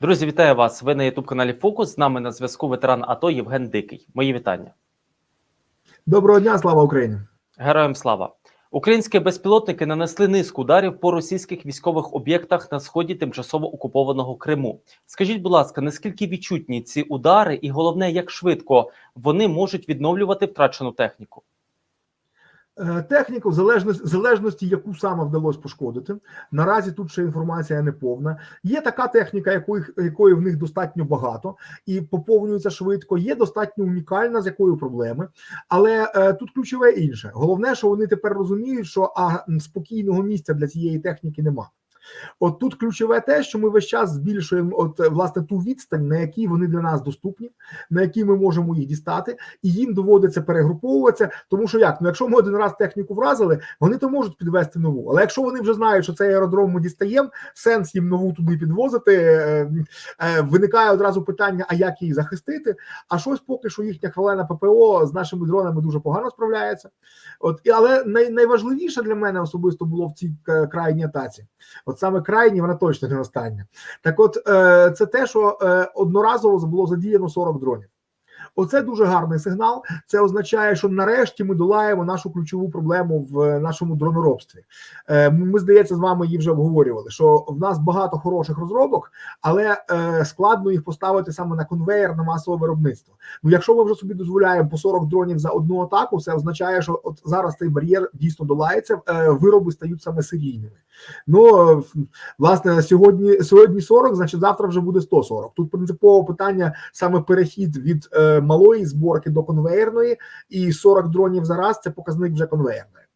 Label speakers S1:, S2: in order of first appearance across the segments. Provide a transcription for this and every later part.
S1: Друзі, вітаю вас! Ви на youtube каналі Фокус. З нами на зв'язку ветеран АТО Євген Дикий. Мої вітання.
S2: Доброго дня, слава Україні.
S1: Героям слава! Українські безпілотники нанесли низку ударів по російських військових об'єктах на сході тимчасово окупованого Криму. Скажіть, будь ласка, наскільки відчутні ці удари, і головне, як швидко вони можуть відновлювати втрачену техніку?
S2: Е, Техніку, в залежності, в залежності, яку саме вдалося пошкодити. Наразі тут ще інформація не повна. Є така техніка, якої, якої в них достатньо багато і поповнюється швидко. Є достатньо унікальна, з якою проблеми. Але е, тут ключове інше. Головне, що вони тепер розуміють, що а, спокійного місця для цієї техніки нема. От тут ключове те, що ми весь час збільшуємо от е, власне ту відстань, на якій вони для нас доступні, на якій ми можемо їх дістати, і їм доводиться перегруповуватися. Тому що як ну, якщо ми один раз техніку вразили, вони то можуть підвести нову. Але якщо вони вже знають, що цей аеродром ми дістаємо, сенс їм нову туди підвозити. Е, е, виникає одразу питання: а як її захистити? А щось поки що їхня хвалена ППО з нашими дронами дуже погано справляється. От але най, найважливіше для мене особисто було в цій е, крайній атаці. От саме крайні, вона точно не остання. Так, от е, це те, що е, одноразово було задіяно 40 дронів. Оце дуже гарний сигнал. Це означає, що нарешті ми долаємо нашу ключову проблему в нашому дроноробстві. Е, Ми здається, з вами її вже обговорювали. Що в нас багато хороших розробок, але е, складно їх поставити саме на конвейер на масове виробництво. Ну, якщо ми вже собі дозволяємо по 40 дронів за одну атаку, це означає, що от зараз цей бар'єр дійсно долається. е, Вироби стають саме серійними. Ну е, власне сьогодні сьогодні 40, значить завтра вже буде 140. Тут принципове питання саме перехід від е, малої зборки до конвейерної, і 40 дронів за раз це показник вже конвейерної.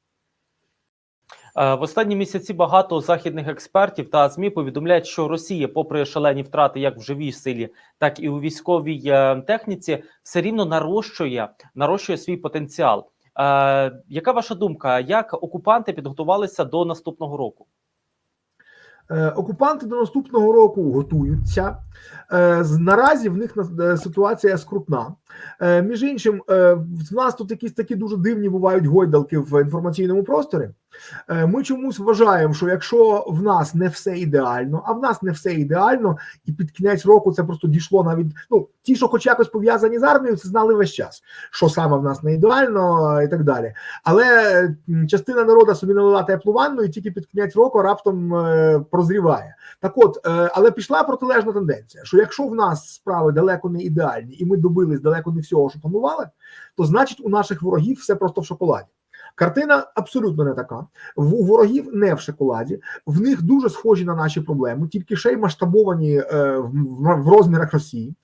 S1: Е, В останні місяці багато західних експертів та ЗМІ повідомляють, що Росія, попри шалені втрати як в живій силі, так і у військовій е, техніці, все рівно нарощує, нарощує свій потенціал. Е, яка ваша думка? Як окупанти підготувалися до наступного року?
S2: Е, Окупанти до наступного року готуються. Е, Наразі в них е, ситуація скрутна. Між іншим, в нас тут якісь такі дуже дивні бувають гойдалки в інформаційному просторі. Е, Ми чомусь вважаємо, що якщо в нас не все ідеально, а в нас не все ідеально, і під кінець року це просто дійшло навіть. Ну, ті, що хоч якось пов'язані з армією, це знали весь час, що саме в нас не ідеально і так далі. Але частина народу собі налила теплу ванну і тільки під кінець року раптом е, прозріває. Так от, е, але пішла протилежна тенденція: що якщо в нас справи далеко не ідеальні, і ми добились далеко не всього, що планували, то значить у наших ворогів все просто в шоколаді. Картина абсолютно не така. У ворогів не в шоколаді. В них дуже схожі на наші проблеми, тільки ще й масштабовані е, в, розмірах Росії.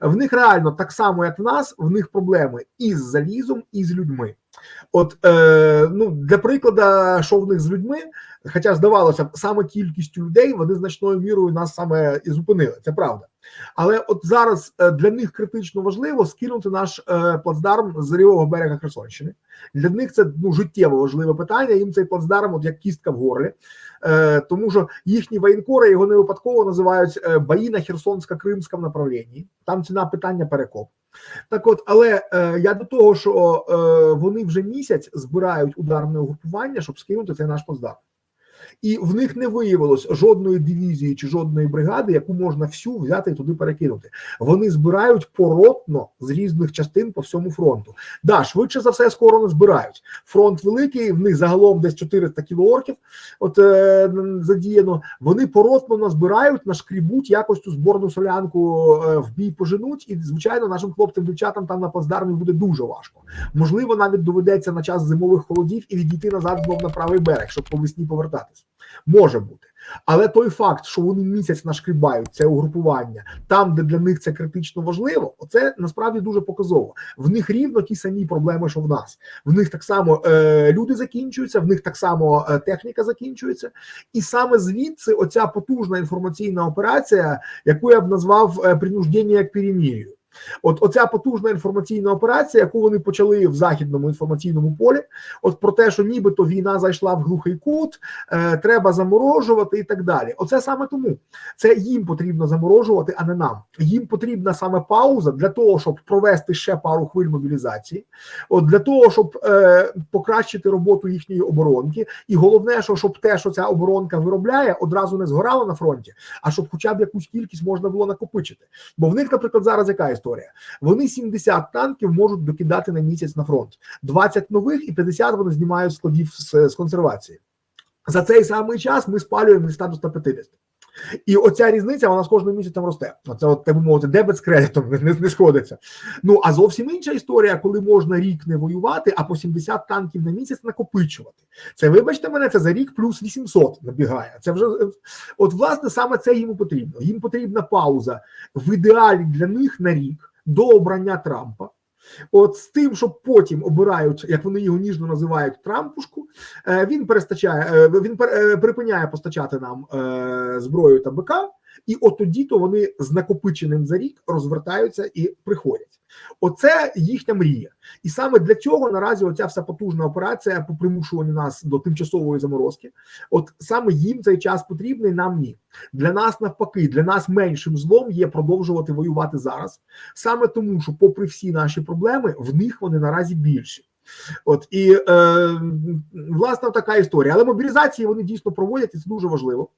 S2: В них реально так само, як в нас, в них проблеми і з залізом, і з людьми. От е, ну для прикладу, що в них з людьми, хоча здавалося б, саме кількістю людей вони значною мірою нас саме і зупинили. Це правда. Але от зараз е, для них критично важливо скинути наш е, плацдарм з лівого берега Херсонщини. Для них це ну життєво важливе питання. Їм цей плацдарм, от як кістка в горлі, тому що їхні воєнкори його не випадково називають е, бої на Херсонсько-Кримському направлінні. Там ціна питання перекоп. Так, от, але е, я до того, що е, вони вже місяць збирають ударне угрупування, щоб скинути цей наш плацдарм. І в них не виявилось жодної дивізії чи жодної бригади, яку можна всю взяти і туди перекинути. Вони збирають поротно з різних частин по всьому фронту. Да, швидше за все, скоро не збирають. Фронт великий, в них загалом десь 400 кілоорків. От е, задіяно. Вони поротно назбирають, нашкрібуть якось цю зборну солянку е, в бій поженуть. І звичайно, нашим хлопцям, дівчатам там на плацдармі буде дуже важко. Можливо, навіть доведеться на час зимових холодів і відійти назад знов на правий берег, щоб по весні повертатись. Може бути. Але той факт, що вони місяць нашкрібають це угрупування там, де для них це критично важливо, це насправді дуже показово. В них рівно ті самі проблеми, що в нас. В них так само е, люди закінчуються, в них так само е, техніка закінчується, і саме звідси оця потужна інформаційна операція, яку я б назвав е, принуждення як перемір'ю. От оця потужна інформаційна операція, яку вони почали в західному інформаційному полі, от про те, що нібито війна зайшла в глухий кут, е, треба заморожувати і так далі. Оце саме тому це їм потрібно заморожувати, а не нам. Їм потрібна саме пауза для того, щоб провести ще пару хвиль мобілізації, от для того, щоб е, покращити роботу їхньої оборонки, і головне, що щоб те, що ця оборонка виробляє, одразу не згорало на фронті, а щоб хоча б якусь кількість можна було накопичити. Бо в них, наприклад, зараз яка історія? Вони 70 танків можуть докидати на місяць на фронт, 20 нових і 50 вони знімають складів з, з консервації. За цей самий час ми спалюємо 100 до 150. І оця різниця вона з кожним місяцем росте. Оце, от, так би мовити, дебет з кредитом не, не, сходиться. Ну а зовсім інша історія, коли можна рік не воювати, а по 70 танків на місяць накопичувати. Це, вибачте мене, це за рік плюс 800 набігає. Це вже от, власне, саме це їм потрібно. Їм потрібна пауза в ідеалі для них на рік до обрання Трампа. От з тим, що потім обирають, як вони його ніжно називають, Трампушку, е, він перестачає, е, він е, припиняє постачати нам зброю та БК, і от тоді то вони з накопиченим за рік розвертаються і приходять. Оце їхня мрія, і саме для цього наразі оця вся потужна операція по примушуванню нас до тимчасової заморозки. От саме їм цей час потрібний, нам ні. Для нас навпаки, для нас меншим злом є продовжувати воювати зараз, саме тому, що, попри всі наші проблеми, в них вони наразі більші. От і е, власне така історія. Але мобілізації вони дійсно проводять, і це дуже важливо.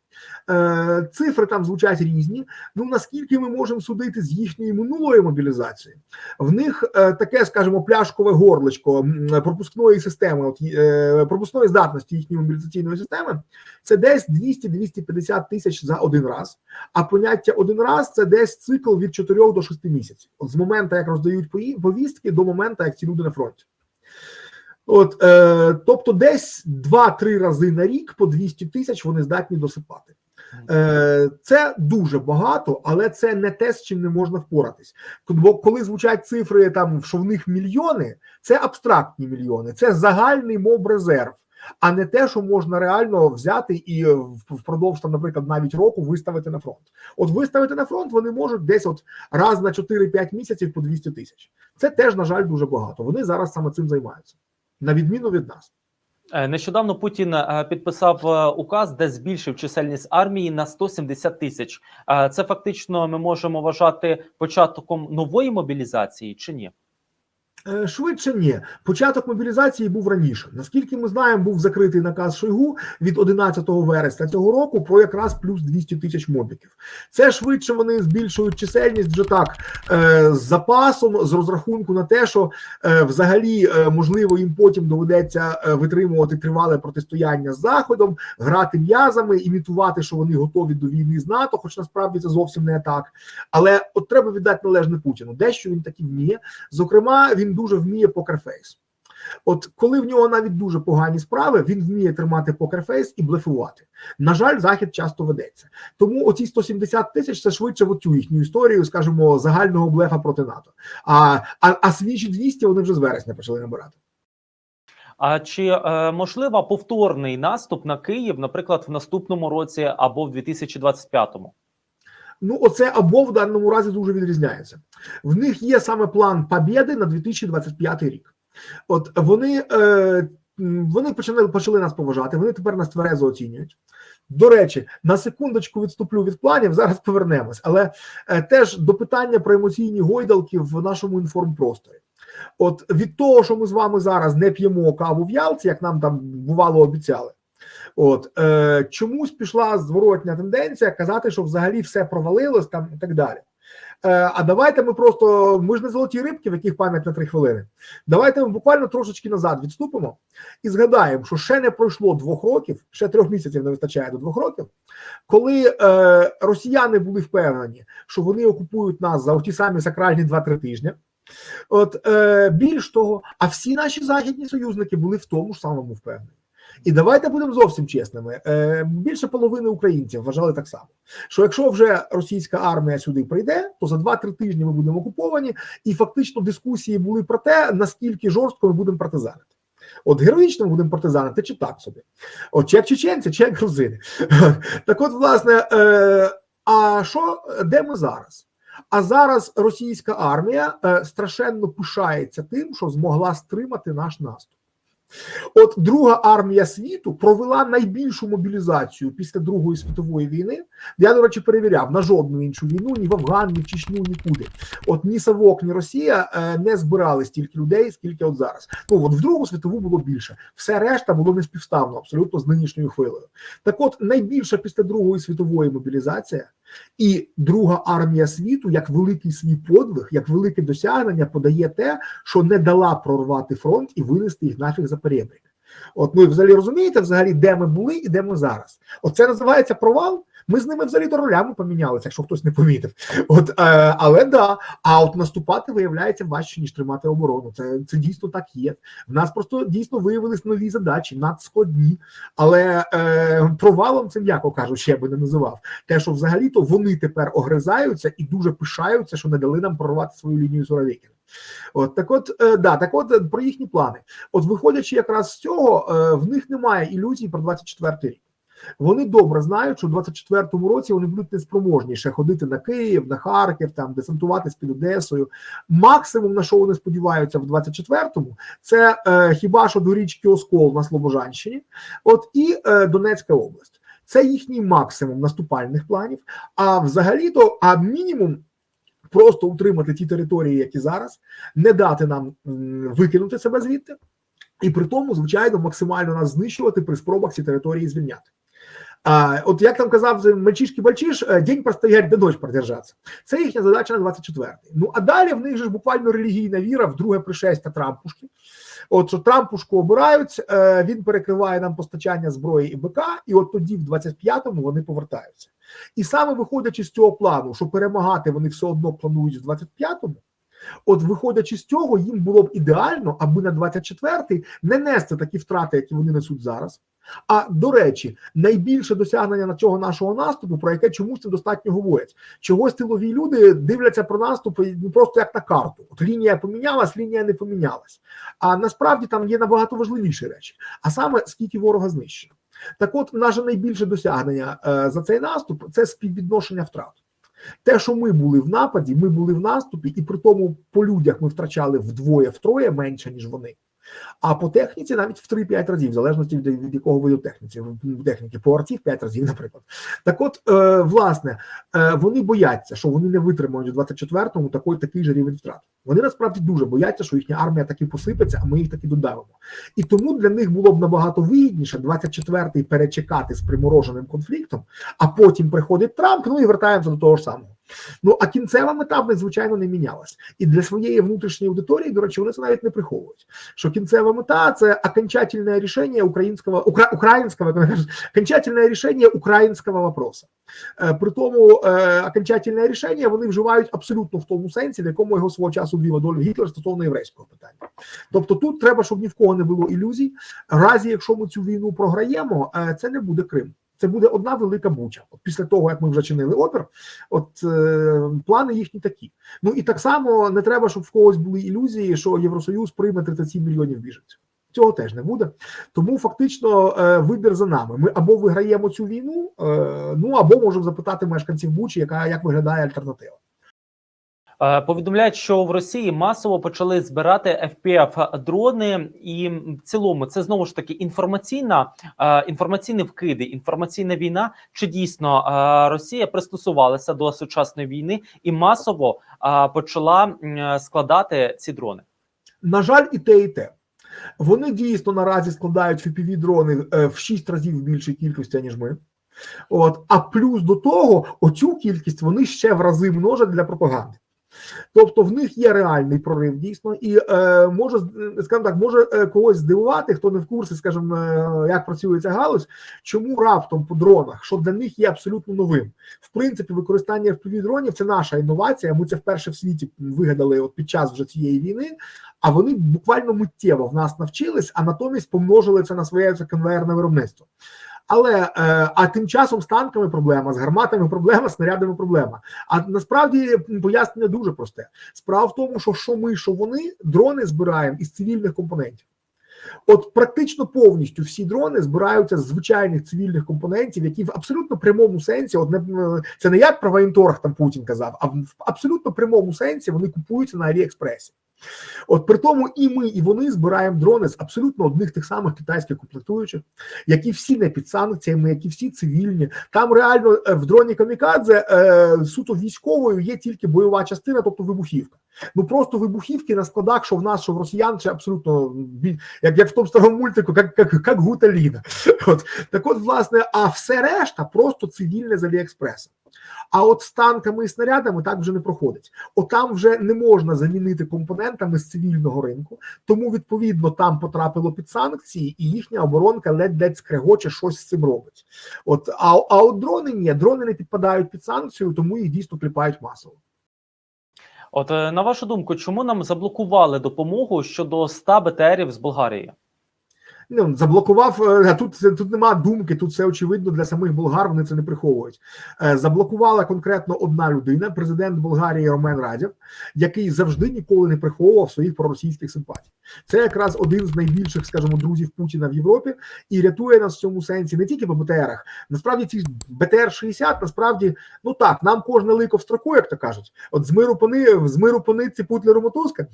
S2: Е, Цифри там звучать різні. Ну наскільки ми можемо судити з їхньої минулої мобілізації? В них е, таке, скажімо, пляшкове горличко пропускної системи, от е, пропускної здатності їхньої мобілізаційної системи, це десь 200-250 тисяч за один раз. А поняття один раз це десь цикл від 4 до 6 місяців. От з моменту, як роздають повістки, до моменту, як ці люди на фронті. От, е, тобто, десь 2-3 рази на рік по 200 тисяч вони здатні досипати. Е, це дуже багато, але це не те, з чим не можна впоратись. Бо коли звучать цифри, там що в них мільйони, це абстрактні мільйони, це загальний моб резерв, а не те, що можна реально взяти і впродовж там, наприклад, навіть року виставити на фронт. От виставити на фронт вони можуть десь от раз на 4-5 місяців по 200 тисяч. Це теж, на жаль, дуже багато. Вони зараз саме цим займаються, на відміну від нас.
S1: Е, Нещодавно Путін е, підписав е, указ, де збільшив чисельність армії на 170 тисяч. Це фактично ми можемо вважати початком нової мобілізації чи ні?
S2: Е, Швидше ні. Початок мобілізації був раніше. Наскільки ми знаємо, був закритий наказ Шойгу від 11 вересня цього року про якраз плюс 200 тисяч мобіків. Це швидше вони збільшують чисельність вже так е, з запасом, з розрахунку на те, що е, взагалі можливо їм потім доведеться витримувати тривале протистояння з заходом, грати м'язами, імітувати, що вони готові до війни з НАТО, хоч насправді це зовсім не так. Але от треба віддати належне Путіну. Дещо він таки вміє. Зокрема, він дуже вміє покерфейс. От коли в нього навіть дуже погані справи, він вміє тримати покерфейс і блефувати. На жаль, захід часто ведеться. Тому оці 170 тисяч це швидше в оцю їхню історію, скажімо, загального блефа проти НАТО. А, а, а свіжі 200 вони вже з вересня почали набирати.
S1: А чи е, можлива повторний наступ на Київ, наприклад, в наступному році або в 2025-му?
S2: Ну, оце або в даному разі дуже відрізняється. В них є саме план побєди на 2025 рік. От вони, е, вони почали, почали нас поважати, вони тепер нас тверезо оцінюють. До речі, на секундочку відступлю від планів, зараз повернемось. Але е, теж до питання про емоційні гойдалки в нашому інформпросторі. От від того, що ми з вами зараз не п'ємо каву в Ялті, як нам там бувало обіцяли. От е, чомусь пішла зворотня тенденція казати, що взагалі все провалилось там і так далі. Е, а давайте ми просто ми ж не золоті рибки, в яких пам'ять на три хвилини. Давайте ми буквально трошечки назад відступимо і згадаємо, що ще не пройшло двох років, ще трьох місяців не вистачає до двох років, коли е, росіяни були впевнені, що вони окупують нас за ті самі сакральні 2-3 тижні. От е, більш того, а всі наші західні союзники були в тому ж самому впевнені. І давайте будемо зовсім чесними. Е, більше половини українців вважали так само, що якщо вже російська армія сюди прийде, то за 2-3 тижні ми будемо окуповані, і фактично дискусії були про те, наскільки жорстко ми будемо партизанити. От героїчно будемо партизанити, чи так собі. От чи як чеченці, чи як грузини. Так от, власне, е, а що де ми зараз? А зараз російська армія е, страшенно пишається тим, що змогла стримати наш наступ. От друга армія світу провела найбільшу мобілізацію після Другої світової війни. Я, до речі, перевіряв на жодну іншу війну, ні в Афган, ні в Чечню, нікуди. От ні Савок, ні Росія е, не збирали стільки людей, скільки от зараз. Ну от в Другу світову було більше. Все решта було неспівставно абсолютно з нинішньою хвилею. Так, от найбільша після Другої світової мобілізація і друга армія світу, як великий свій подвиг, як велике досягнення, подає те, що не дала прорвати фронт і винести їх нафіг за перебрік. От ну взагалі розумієте, взагалі, де ми були і де ми зараз. Оце називається провал. Ми з ними взагалі до ролями помінялися, якщо хтось не помітив. От, е, але да, а от наступати виявляється важче, ніж тримати оборону. Це, це дійсно так є. В нас просто дійсно виявились нові задачі, надскладні. Але е, провалом це м'яко кажучи, я би не називав. Те, що взагалі-то вони тепер огризаються і дуже пишаються, що не дали нам прорвати свою лінію Суровікіна. От так, от е, да, так от е, про їхні плани. От виходячи якраз з цього, е, в них немає ілюзій про 24 рік. Вони добре знають, що в 24-му році вони будуть неспроможні ще ходити на Київ, на Харків, там десантуватись під Одесою. Максимум на що вони сподіваються в 24-му, це е, хіба що до річки Оскол на Слобожанщині, от і е, Донецька область. Це їхній максимум наступальних планів. А взагалі-то, а мінімум. Просто утримати ті території, які зараз, не дати нам викинути себе звідти, і при тому, звичайно, максимально нас знищувати при спробах ці території звільняти. А, от як там казав мальчишки бальчиш день простоять, де ночь продержаться. Це їхня задача на 24-й. Ну а далі в них же ж буквально релігійна віра в друге пришестя Трампушки. От що Трампушку обирають, е, він перекриває нам постачання зброї і БК, і от тоді, в 25-му, вони повертаються. І саме виходячи з цього плану, що перемагати вони все одно планують в 25-му, От, виходячи з цього, їм було б ідеально, аби на 24-й не нести такі втрати, які вони несуть зараз. А до речі, найбільше досягнення на цього нашого наступу, про яке чомусь недостатньо говорять. Чогось тилові люди дивляться про наступ ну, просто як на карту. От лінія помінялась, лінія не помінялась. А насправді там є набагато важливіші речі. А саме скільки ворога знищено. Так, от наше найбільше досягнення е, за цей наступ це співвідношення втрат. Те, що ми були в нападі, ми були в наступі, і при тому по людях ми втрачали вдвоє-втроє менше, ніж вони. А по техніці навіть в 3-5 разів, в залежності від, від якого виду техніці, техніки, по арті в 5 разів, наприклад. Так от, е, власне, е, вони бояться, що вони не витримають у 24-му такий, такий же рівень втрат. Вони насправді дуже бояться, що їхня армія таки посипеться, а ми їх таки додавимо. І тому для них було б набагато вигідніше 24-й перечекати з примороженим конфліктом, а потім приходить Трамп, ну і вертаємося до того ж самого. Ну а кінцева мета в них, звичайно, не мінялась. І для своєї внутрішньої аудиторії, до речі, вони це навіть не приховують. Що кінцева мета це окончательне рішення українського укра, українського окончательне рішення українського вопроса. Е, при тому е, окончательне рішення вони вживають абсолютно в тому сенсі, в якому його свого часу ввів Адольф Гітлер стосовно єврейського питання. Тобто, тут треба, щоб ні в кого не було ілюзій. Разі, якщо ми цю війну програємо, е, це не буде Крим. Це буде одна велика буча. От після того, як ми вже чинили опір, от е, плани їхні такі. Ну і так само не треба, щоб в когось були ілюзії, що Євросоюз прийме 37 мільйонів біженців. Цього теж не буде. Тому фактично е, вибір за нами. Ми або виграємо цю війну, е, ну або можемо запитати мешканців Бучі, яка як виглядає альтернатива.
S1: Е, Повідомляють, що в Росії масово почали збирати fpv дрони, і в цілому це знову ж таки інформаційна е, інформаційні вкиди, інформаційна війна. Чи дійсно е, Росія пристосувалася до сучасної війни і масово почала складати ці дрони?
S2: На жаль, і те, і те. Вони дійсно наразі складають fpv дрони в 6 разів більшій кількості, ніж ми. От, а плюс до того, оцю кількість вони ще в рази множать для пропаганди. Тобто в них є реальний прорив дійсно, і е, може скажімо так, може е, когось здивувати, хто не в курсі, скажімо, е, як працює ця галузь, чому раптом по дронах, що для них є абсолютно новим. В принципі, використання fpv дронів це наша інновація. Ми це вперше в світі вигадали от під час вже цієї війни. А вони буквально миттєво в нас навчились, а натомість помножили це на своє конвейерне виробництво. Але е, а тим часом з танками проблема, з гарматами проблема, снарядами проблема. А насправді пояснення дуже просте. Справа в тому, що що ми, що вони дрони збираємо із цивільних компонентів. От практично повністю всі дрони збираються з звичайних цивільних компонентів, які в абсолютно прямому сенсі, от не це не як про воєнторг там Путін казав, а в абсолютно прямому сенсі вони купуються на Аліекспресі. От при тому і ми, і вони збираємо дрони з абсолютно одних тих самих китайських комплектуючих, які всі не під санкціями, які всі цивільні. Там реально е, в дроні Камікадзе е, суто військовою є тільки бойова частина, тобто вибухівка. Ну просто вибухівки на складах, що в нас, що в росіян, це абсолютно як, як в тому старому мультику, як, як, як гуталіна. От так, от, власне, а все решта просто цивільне з Аліекспреса. А от з танками і снарядами так вже не проходить. Отам вже не можна замінити компонентами з цивільного ринку, тому відповідно там потрапило під санкції, і їхня оборонка ледь-ледь скрегоче щось з цим робить. От а, а от дрони ні, дрони не підпадають під санкцію, тому їх дійсно кліпають масово.
S1: От е, на вашу думку, чому нам заблокували допомогу щодо 100 БТРів з Болгарії?
S2: Ну, заблокував е, тут тут нема думки. Тут все очевидно для самих болгар. Вони це не приховують. Е, Заблокувала конкретно одна людина, президент Болгарії Ромен Радєв, який завжди ніколи не приховував своїх проросійських симпатій. Це якраз один з найбільших, скажімо, друзів Путіна в Європі і рятує нас в цьому сенсі не тільки по БТРах. Насправді ці БТР 60 насправді ну так, нам кожне лико в строку, як то кажуть. От з миру пони з миру по нитці Путлеру мотузка.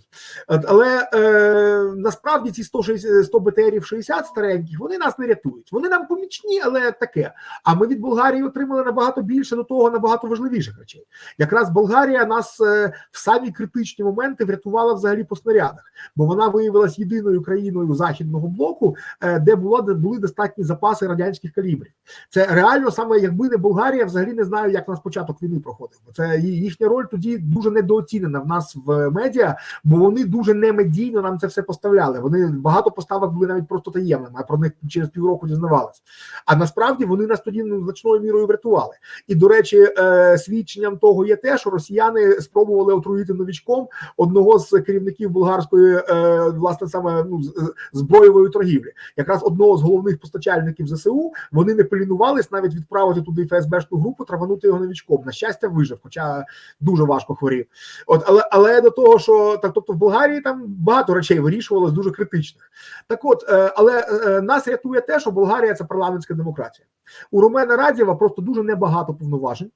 S2: От, але е, насправді ці 160, 100 БТРів 60 стареньких вони нас не рятують. Вони нам помічні, але таке. А ми від Болгарії отримали набагато більше до того, набагато важливіших речей. Якраз Болгарія нас е, в самі критичні моменти врятувала взагалі по снарядах, бо вона виявилась єдиною країною західного блоку, е, де була де були достатні запаси радянських калібрів. Це реально саме якби не Болгарія, взагалі не знаю, як нас початок війни проходив. Це їхня роль тоді дуже недооцінена в нас в медіа, бо вони дуже немедійно нам це все поставляли. Вони багато поставок були навіть просто таємними, а про них через півроку дізнавалися. А насправді вони нас тоді ну, значною мірою врятували. І до речі, е, свідченням того є те, що росіяни спробували отруїти новічком одного з керівників болгарської е, власне саме ну з- зброєвої торгівлі, якраз одного з головних постачальників ЗСУ. Вони не полінувались навіть відправити туди ФСБшну групу, траванути його новічком. На щастя, вижив, хоча дуже важко хворів. От, але але до того, що так, тобто в Болгарії там багато речей вирішувалось дуже критичних. Так, от, е, але е, нас рятує те, що Болгарія це парламентська демократія. У Ромена Радєва просто дуже небагато повноважень.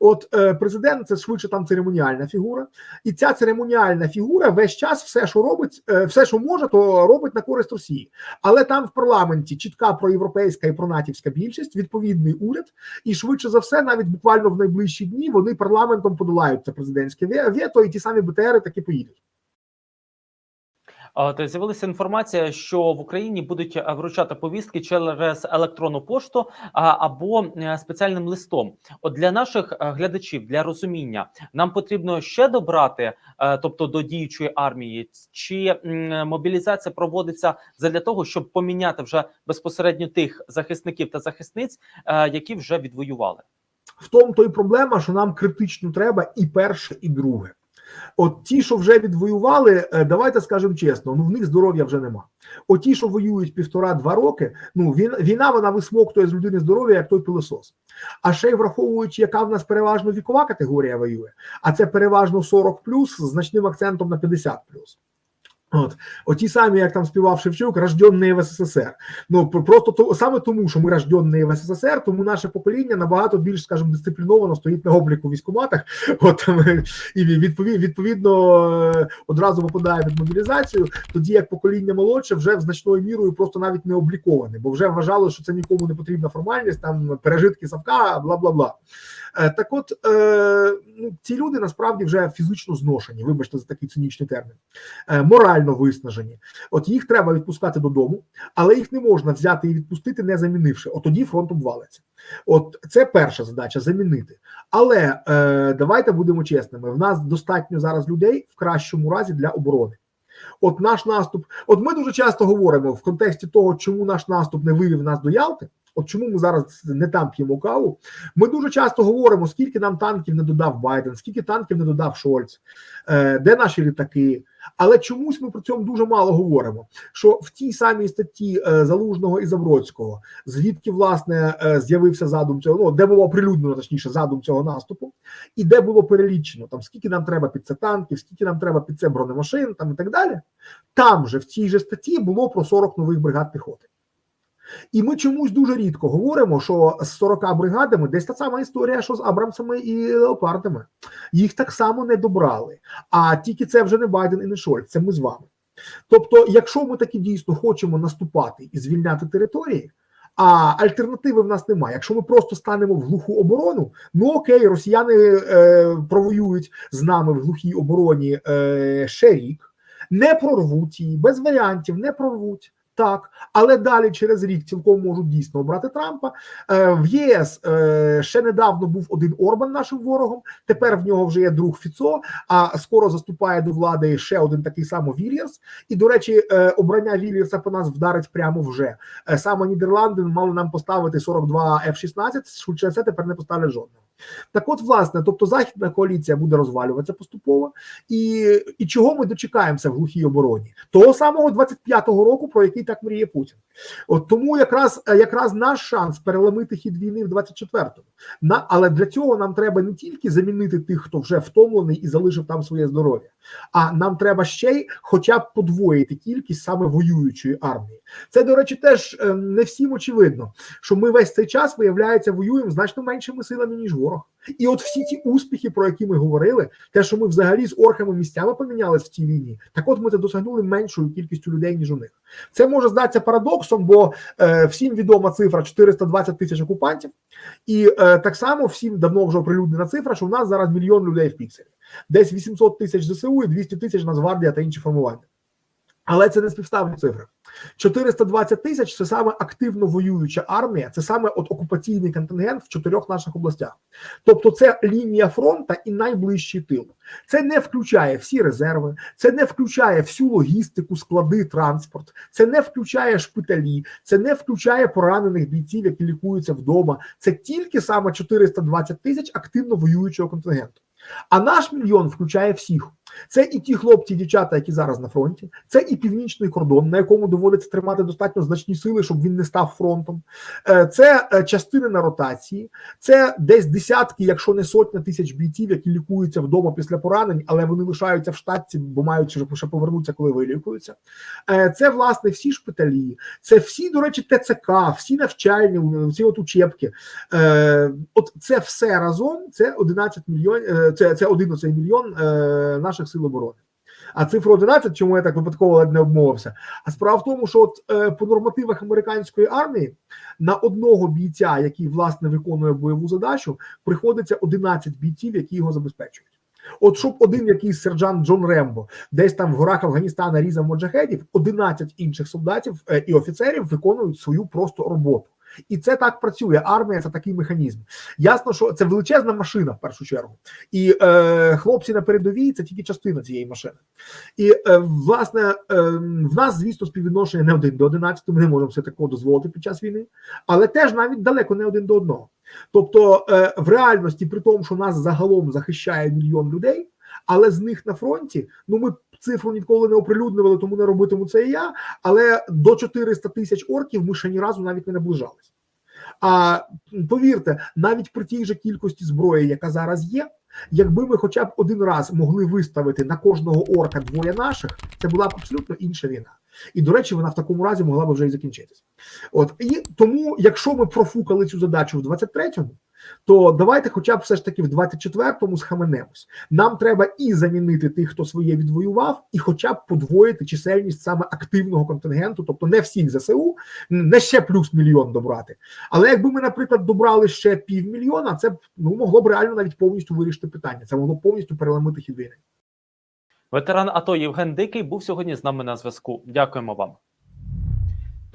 S2: От е, президент це швидше там церемоніальна фігура, і ця церемоніальна фігура весь час все, що робить, е, все, що може, то робить на користь Росії. Але там в парламенті чітка проєвропейська і пронатівська більшість, відповідний уряд, і швидше за все, навіть буквально в найближчі дні вони парламентом подолають це президентське вето, і ті самі БТРи таки поїдуть.
S1: От з'явилася інформація, що в Україні будуть е, вручати повістки через електронну пошту або е, спеціальним листом. От для наших е, глядачів для розуміння нам потрібно ще добрати, тобто до діючої армії, чи мобілізація проводиться для того, щоб поміняти вже безпосередньо тих захисників та захисниць, які вже відвоювали.
S2: В тому то й проблема, що нам критично треба і перше, і друге. От ті, що вже відвоювали, е, давайте скажемо чесно, ну в них здоров'я вже нема. От ті, що воюють півтора-два роки, ну війна вона висмоктує з людини здоров'я, як той пилосос. А ще й враховуючи, яка в нас переважно вікова категорія воює, а це переважно 40 з значним акцентом на 50 От оті самі, як там співав Шевчук, рожденні в СССР. Ну просто то саме тому, що ми рожденні в СССР, тому наше покоління набагато більш, скажімо, дисципліновано стоїть на обліку в військкоматах. От і відповідно, відповідно е, одразу випадає від мобілізацію. Тоді як покоління молодше вже в значною мірою просто навіть не обліковане, бо вже вважало, що це нікому не потрібна формальність, там пережитки Савка, бла бла бла. Е, Так, от е, ну, ці люди насправді вже фізично зношені. Вибачте за такий цинічний термін, е, морально виснажені. От їх треба відпускати додому, але їх не можна взяти і відпустити, не замінивши. От тоді фронт обвалиться. От це перша задача замінити. Але давайте будемо чесними: в нас достатньо зараз людей в кращому разі для оборони. От наш наступ, от ми дуже часто говоримо в контексті того, чому наш наступ не вивів нас до Ялти. От чому ми зараз не там п'ємо каву? Ми дуже часто говоримо, скільки нам танків не додав Байден, скільки танків не додав Шольц, е, де наші літаки. Але чомусь ми про цьому дуже мало говоримо. Що в тій самій статті е, Залужного і Забродського, звідки власне е, з'явився задум цього, ну де було оприлюднено точніше задум цього наступу, і де було перелічено там скільки нам треба під це танків, скільки нам треба під це бронемашин, там і так далі. Там же в цій же статті було про 40 нових бригад піхоти. І ми чомусь дуже рідко говоримо, що з 40 бригадами десь та сама історія, що з Абрамсами і Леопардами. Їх так само не добрали. А тільки це вже не Байден і не Шольц, це ми з вами. Тобто, якщо ми таки дійсно хочемо наступати і звільняти території, а альтернативи в нас немає. Якщо ми просто станемо в глуху оборону, ну окей, росіяни е, провоюють з нами в глухій обороні е, ще рік, не прорвуть її, без варіантів, не прорвуть. Так, але далі через рік цілком можуть дійсно обрати Трампа. Е, в ЄС е, ще недавно був один Орбан нашим ворогом. Тепер в нього вже є друг Фіцо. А скоро заступає до влади ще один такий само Вільярс. І до речі, е, обрання Вільярса по нас вдарить прямо вже. Е, саме Нідерланди мали нам поставити 42 F-16, Швидше це тепер не поставлять жодного. Так, от, власне, тобто західна коаліція буде розвалюватися поступово, і, і чого ми дочекаємося в глухій обороні? Того самого 25-го року, про який так мріє Путін. От тому якраз якраз наш шанс переломити хід війни в 24-му. На але для цього нам треба не тільки замінити тих, хто вже втомлений і залишив там своє здоров'я, а нам треба ще й, хоча б подвоїти кількість саме воюючої армії. Це до речі, теж е, не всім очевидно, що ми весь цей час виявляється воюємо значно меншими силами ніж ворог. І от всі ті успіхи, про які ми говорили, те, що ми взагалі з орками місцями помінялись в цій війні, так от ми це досягнули меншою кількістю людей ніж у них. Це може здатися парадоксом, бо е, всім відома цифра 420 тисяч окупантів, і е, так само всім давно вже оприлюднена цифра, що в нас зараз мільйон людей в пікселі, десь 800 тисяч ЗСУ і 200 тисяч Нацгвардія та інші формування. Але це не співставні цифри. 420 тисяч це саме активно воююча армія, це саме от окупаційний контингент в чотирьох наших областях. Тобто, це лінія фронта і найближчий тил. Це не включає всі резерви, це не включає всю логістику, склади, транспорт, це не включає шпиталі, це не включає поранених бійців, які лікуються вдома. Це тільки саме 420 тисяч активно воюючого контингенту. А наш мільйон включає всіх. Це і ті хлопці, і дівчата, які зараз на фронті, це і північний кордон, на якому доводиться тримати достатньо значні сили, щоб він не став фронтом. Е, Це е, частини на ротації, це десь десятки, якщо не сотня тисяч бійців, які лікуються вдома після поранень, але вони лишаються в штатці, бо мають ще- повернуться, коли вилікуються. Е, Це власне всі шпиталі, це всі, до речі, ТЦК, всі навчальні, всі от учебки. От це все разом. Це 11 мільйонів. е, Це це один оцей мільйон е, наших сил оборони. А цифра 11, чому я так випадково не обмовився? А справа в тому, що от е, по нормативах американської армії на одного бійця, який власне виконує бойову задачу, приходиться 11 бійців, які його забезпечують. От щоб один якийсь сержант Джон Рембо десь там в горах Афганістана різав моджахедів, 11 інших солдатів е, і офіцерів виконують свою просто роботу. І це так працює. Армія це такий механізм. Ясно, що це величезна машина в першу чергу, і е, хлопці на передовій це тільки частина цієї машини. І е, власне е, в нас, звісно, співвідношення не один до 11, ми не можемо все такого дозволити під час війни, але теж навіть далеко не один до одного. Тобто, е, в реальності, при тому, що нас загалом захищає мільйон людей, але з них на фронті, ну ми цифру ніколи не оприлюднювали, тому не робитиму це і я. Але до 400 тисяч орків ми ще ні разу навіть не наближались. А повірте, навіть при тій же кількості зброї, яка зараз є, якби ми хоча б один раз могли виставити на кожного орка двоє наших, це була б абсолютно інша війна. І до речі, вона в такому разі могла б вже і закінчитися. От і тому, якщо ми профукали цю задачу в 23-му, то давайте, хоча б все ж таки в 24-му схаменемось. Нам треба і замінити тих, хто своє відвоював, і хоча б подвоїти чисельність саме активного контингенту, тобто не всіх ЗСУ, не ще плюс мільйон добрати. Але якби ми, наприклад, добрали ще півмільйона, це б ну могло б реально навіть повністю вирішити питання. Це могло б повністю переламити хід війни.
S1: Ветеран АТО Євген Дикий був сьогодні з нами на зв'язку. Дякуємо вам.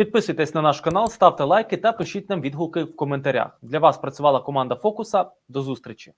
S1: Підписуйтесь на наш канал, ставте лайки та пишіть нам відгуки в коментарях. Для вас працювала команда Фокуса. До зустрічі.